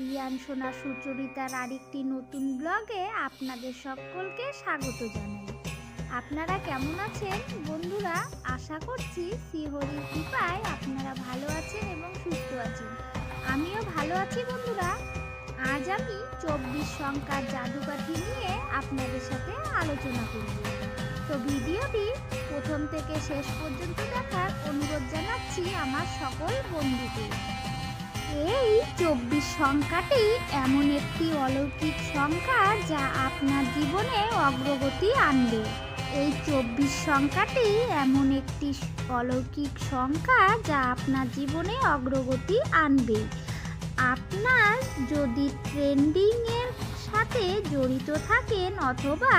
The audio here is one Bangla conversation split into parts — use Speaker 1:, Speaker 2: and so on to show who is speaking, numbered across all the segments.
Speaker 1: রিয়ান, সোনা সুচরিতার আরেকটি নতুন ব্লগে আপনাদের সকলকে স্বাগত জানাই। আপনারা কেমন আছেন? বন্ধুরা, আশা করছি শ্রীহরির কৃপায় আপনারা ভালো আছেন এবং সুস্থ আছেন। আমিও ভালো আছি বন্ধুরা। আজ আমি চব্বিশ সংখ্যার জাদুকাঠি নিয়ে আপনাদের সাথে আলোচনা করব। তো ভিডিওটি প্রথম থেকে শেষ পর্যন্ত দেখার অনুরোধ জানাচ্ছি আমার সকল বন্ধুকে। এই চব্বিশ সংখ্যাটি এমন একটি অলৌকিক সংখ্যা যা আপনার জীবনে অগ্রগতি আনবে। এই চব্বিশ সংখ্যাটি এমন একটি অলৌকিক সংখ্যা যা আপনার জীবনে অগ্রগতি আনবে। আপনার যদি ট্রেন্ডিংয়ের সাথে জড়িত থাকেন অথবা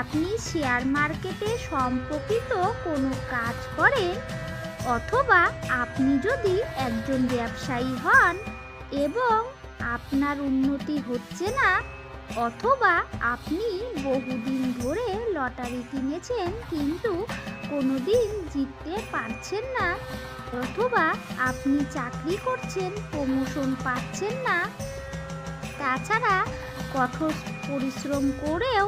Speaker 1: আপনি শেয়ার মার্কেটে সম্পর্কিত কোনো কাজ করেন অথবা আপনি যদি একজন ব্যবসায়ী হন এবং আপনার উন্নতি হচ্ছে না, অথবা আপনি বহুদিন ধরে লটারি কিনেছেন কিন্তু কোনো দিন জিততে পারছেন না, অথবা আপনি চাকরি করছেন প্রমোশন পাচ্ছেন না, তাছাড়া কঠোর পরিশ্রম করেও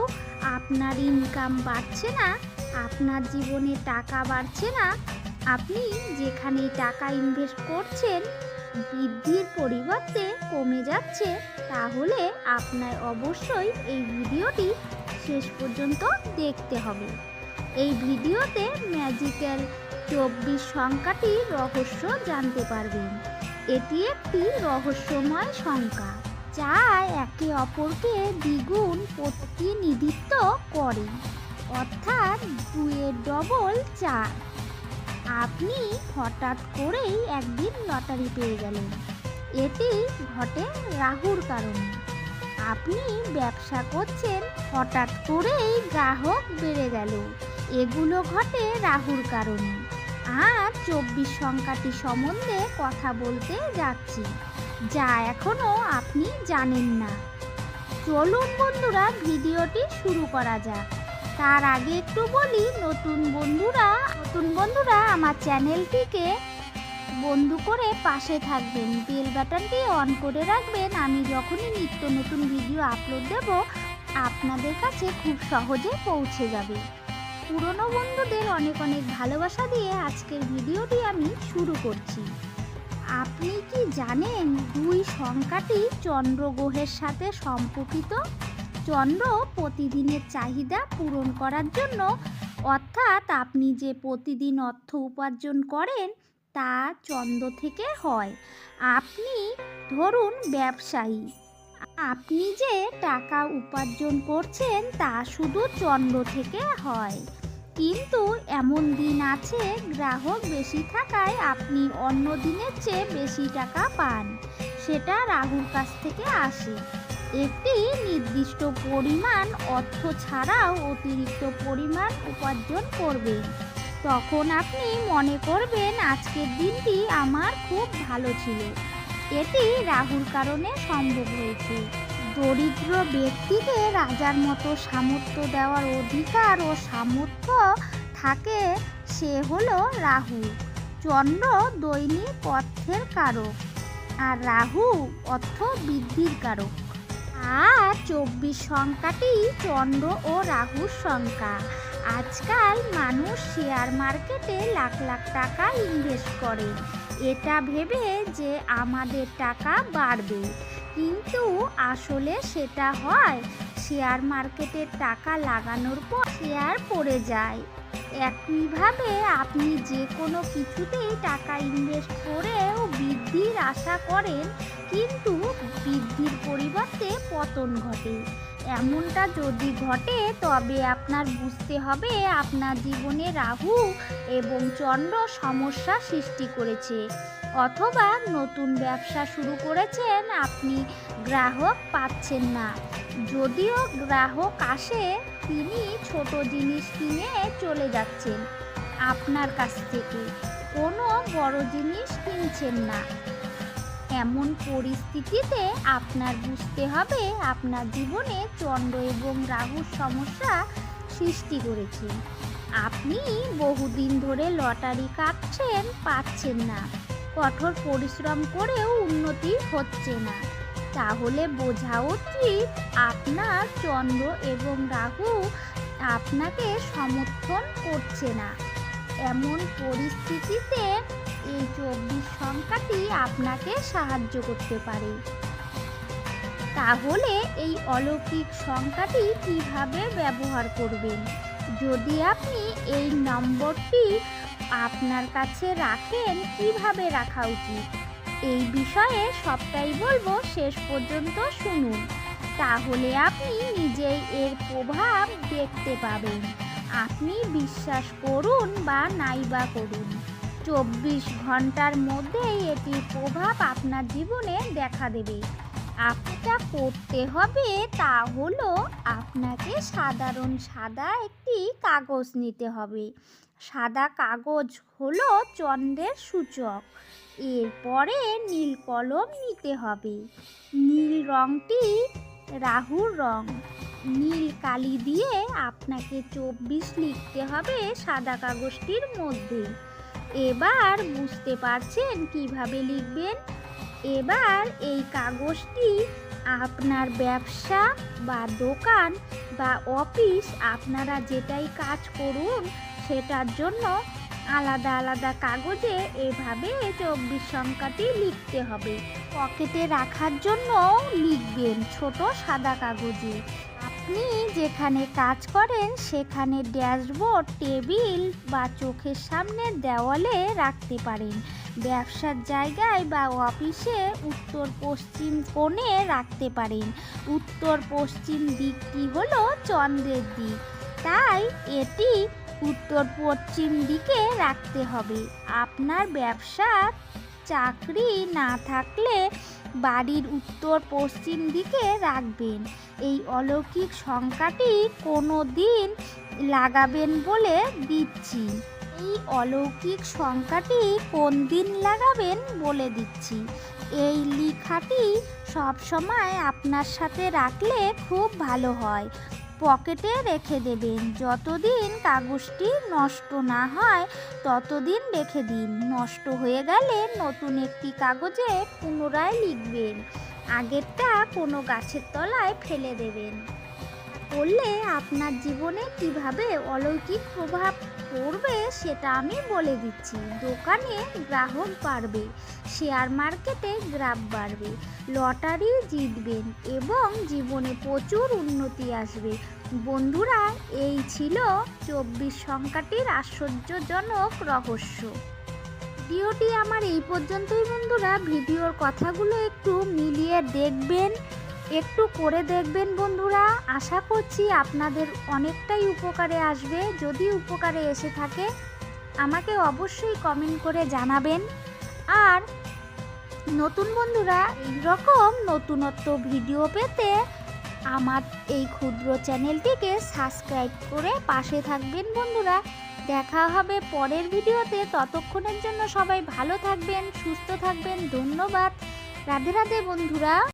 Speaker 1: আপনার ইনকাম বাড়ছে না, আপনার জীবনে টাকা বাড়ছে না আপনি যেখানে টাকা ইনভেস্ট করছেন, বৃদ্ধির পরিবর্তে কমে যাচ্ছে, তাহলে আপনার অবশ্যই এই ভিডিওটি শেষ পর্যন্ত দেখতে হবে। এই ভিডিওতে ম্যাজিক্যাল চব্বিশ সংখ্যাটির রহস্য জানতে পারবেন। এটি একটি রহস্যময় সংখ্যা, যা একে অপরকে দ্বিগুণ প্রতিনিধিত্ব করে, অর্থাৎ দুয়ের ডবল চার। আপনি হঠাৎ করেই একদিন লটারি পেয়ে গেলেন। এটি ঘটে রাহুর কারণে। আপনি ব্যবসা করছেন, হঠাৎ করেই গ্রাহক বেড়ে গেল। এগুলো ঘটে রাহুর কারণে। আর চব্বিশ সংখ্যাটি সম্বন্ধে কথা বলতে যাচ্ছি, যা এখনও আপনি জানেন না। চলুন বন্ধুরা, ভিডিওটি শুরু করা যাক। তার আগে একটু বলি, নতুন বন্ধুরা নতুন বন্ধুরা আমার চ্যানেলটিকে বন্ধু করে পাশে থাকবেন। বেল বাটনটি অন করে রাখবেন। আমি যখনই নিত্য নতুন ভিডিও আপলোড দেব, আপনাদের কাছে খুব সহজে পৌঁছে যাবে। পুরনো বন্ধুদের অনেক অনেক ভালোবাসা দিয়ে আজকের ভিডিওটি আমি শুরু করছি। আপনি কি জানেন দুই সংখ্যাটি চন্দ্রগ্রহের সাথে সম্পর্কিত? চন্দ্র প্রতিদিনের চাহিদা পূরণ করার জন্য অর্থাৎ আপনি যে প্রতিদিন অর্থ উপার্জন করেন, তা চন্দ্র থেকে হয়। আপনি ধরুন ব্যবসায়ী, আপনি যে টাকা উপার্জন করছেন, তা শুধু চন্দ্র থেকে হয়। কিন্তু এমন দিন আছে, গ্রাহক বেশি থাকায় আপনি অন্য দিনের চেয়ে বেশি টাকা পান। সেটা রাহুর কাছ থেকে আসে। একটি নির্দিষ্ট পরিমাণ অর্থ ছাড়াও অতিরিক্ত পরিমাণ উপার্জন করবেন তখন আপনি মনে করবেন, আজকের দিনটি আমার খুব ভালো ছিল। এটি রাহুর কারণে সম্ভব হয়েছে। দরিদ্র ব্যক্তিকে রাজার মতো সামর্থ্য দেওয়ার অধিকার ও সামর্থ্য থাকে, সে হলো রাহু। চন্দ্র দৈনিক অর্থের কারক। আর রাহু অর্থ বৃদ্ধির কারক। আর চব্বিশ সংখ্যাটি চন্দ্র ও রাহুর সংখ্যা। আজকাল মানুষ শেয়ার মার্কেটে লাখ লাখ টাকা ইনভেস্ট করে। এটা ভেবে যে আমাদের টাকা বাড়বে। কিন্তু আসলে সেটা হয় শেয়ার মার্কেটে টাকা লাগানোর পর শেয়ার পড়ে যায়। একইভাবে আপনি যে কোনো কিছুতেই টাকা ইনভেস্ট করেও বৃদ্ধির আশা করেন, কিন্তু বৃদ্ধির পতন ঘটে। এমনটা যদি ঘটে, তবে আপনার বুঝতে হবে আপনার জীবনে রাহু এবং চন্দ্র সমস্যা সৃষ্টি করেছে। অথবা নতুন ব্যবসা শুরু করেছেন, আপনি গ্রাহক পাচ্ছেন না। যদিও গ্রাহক আসে, তিনি ছোট জিনিস কিনে চলে যাচ্ছেন আপনার কাছ থেকে। কোনো বড় জিনিস কিনছেন না। এমন পরিস্থিতিতে আপনার বুঝতে হবে আপনার জীবনে চন্দ্র এবং রাহুর সমস্যা সৃষ্টি করেছে। আপনি বহুদিন ধরে লটারি কাটছেন, পাচ্ছেন না। কঠোর পরিশ্রম করেও উন্নতি হচ্ছে না। তাহলে বোঝা উচিত আপনার চন্দ্র এবং রাহু আপনাকে সমর্থন করছে না। এমন পরিস্থিতিতে এই চব্বিশ সংখ্যাটি আপনাকে সাহায্য করতে পারে। তাহলে এই অলৌকিক সংখ্যাটি কীভাবে ব্যবহার করবেন? যদি আপনি এই নম্বরটি আপনার কাছে রাখেন, কীভাবে রাখা উচিত? এই বিষয়ে সবটাই বলব শেষ পর্যন্ত শুনুন। তাহলে আপনি নিজেই এর প্রভাব দেখতে পাবেন। আপনি বিশ্বাস করুন বা নাইবা করুন। চব্বিশ ঘণ্টার মধ্যেই এটির প্রভাব আপনার জীবনে দেখা দেবে। আপনাটা করতে হবে তা হলো আপনাকে সাধারণ সাদা একটি কাগজ নিতে হবে। সাদা কাগজ হলো চন্দ্রের সূচক। এরপরে নীল কলম নিতে হবে। নীল রংটি রাহুর রং। নীল কালি দিয়ে আপনাকে চব্বিশ লিখতে হবে সাদা কাগজটির মধ্যে এবার বুঝতে পারছেন কীভাবে লিখবেন? এবার এই কাগজটি আপনার ব্যবসা বা দোকান বা অফিস আপনারা যেটাই কাজ করুন, সেটার জন্য আলাদা আলাদা কাগজে এভাবে চব্বিশ সংখ্যাটি লিখতে হবে। পকেটে রাখার জন্য লিখবেন ছোট সাদা কাগজে। আপনি যেখানে কাজ করেন, সেখানে ড্যাশবোর্ড, টেবিল বা চোখের সামনে দেওয়ালে রাখতে পারেন। ব্যবসার জায়গায় বা অফিসে উত্তর পশ্চিম কোণে রাখতে পারেন। উত্তর পশ্চিম দিকটি হলো চন্দ্রের দিক। তাই এটি উত্তর পশ্চিম দিকে রাখতে হবে। আপনার ব্যবসা চাকরি না থাকলে বাড়ির উত্তর পশ্চিম দিকে রাখবেন। এই অলৌকিক সংখ্যাটি কোনো দিন লাগাবেন বলে দিচ্ছি। এই অলৌকিক সংখ্যাটি কোন দিন লাগাবেন বলে দিচ্ছি। এই লিখাটি সব সময় আপনার সাথে রাখলে খুব ভালো হয়। পকেটে রেখে দেবেন। যতদিন কাগজটি নষ্ট না হয়, ততদিন রেখে দিন। নষ্ট হয়ে গেলে নতুন একটি কাগজে পুনরায় লিখবেন। আগেরটা কোনো গাছের তলায় ফেলে দেবেন। করলে আপনার জীবনে কীভাবে অলৌকিক প্রভাব পড়বে সেটা আমি বলে দিচ্ছি। দোকানে গ্রাহক বাড়বে, শেয়ার মার্কেটে গ্রাফ বাড়বে, লটারি জিতবেন এবং জীবনে প্রচুর উন্নতি আসবে। বন্ধুরা, এই ছিল চব্বিশ সংখ্যাটির আশ্চর্যজনক রহস্য। ভিডিওটি আমার এই পর্যন্তই বন্ধুরা। ভিডিওর কথাগুলো একটু মিলিয়ে দেখবেন। একটু করে দেখবেন বন্ধুরা। আশা করছি আপনাদের অনেকটাই উপকারে আসবে। যদি উপকারে এসে থাকে, আমাকে অবশ্যই কমেন্ট করে জানাবেন। আর নতুন বন্ধুরা, এইরকম নতুনত্ব ভিডিও পেতে আমার এই ক্ষুদ্র চ্যানেলটিকে সাবস্ক্রাইব করে পাশে থাকবেন বন্ধুরা। দেখা হবে পরের ভিডিওতে। ততক্ষণের জন্য সবাই ভালো থাকবেন, সুস্থ থাকবেন। ধন্যবাদ। রাধে রাধে বন্ধুরা।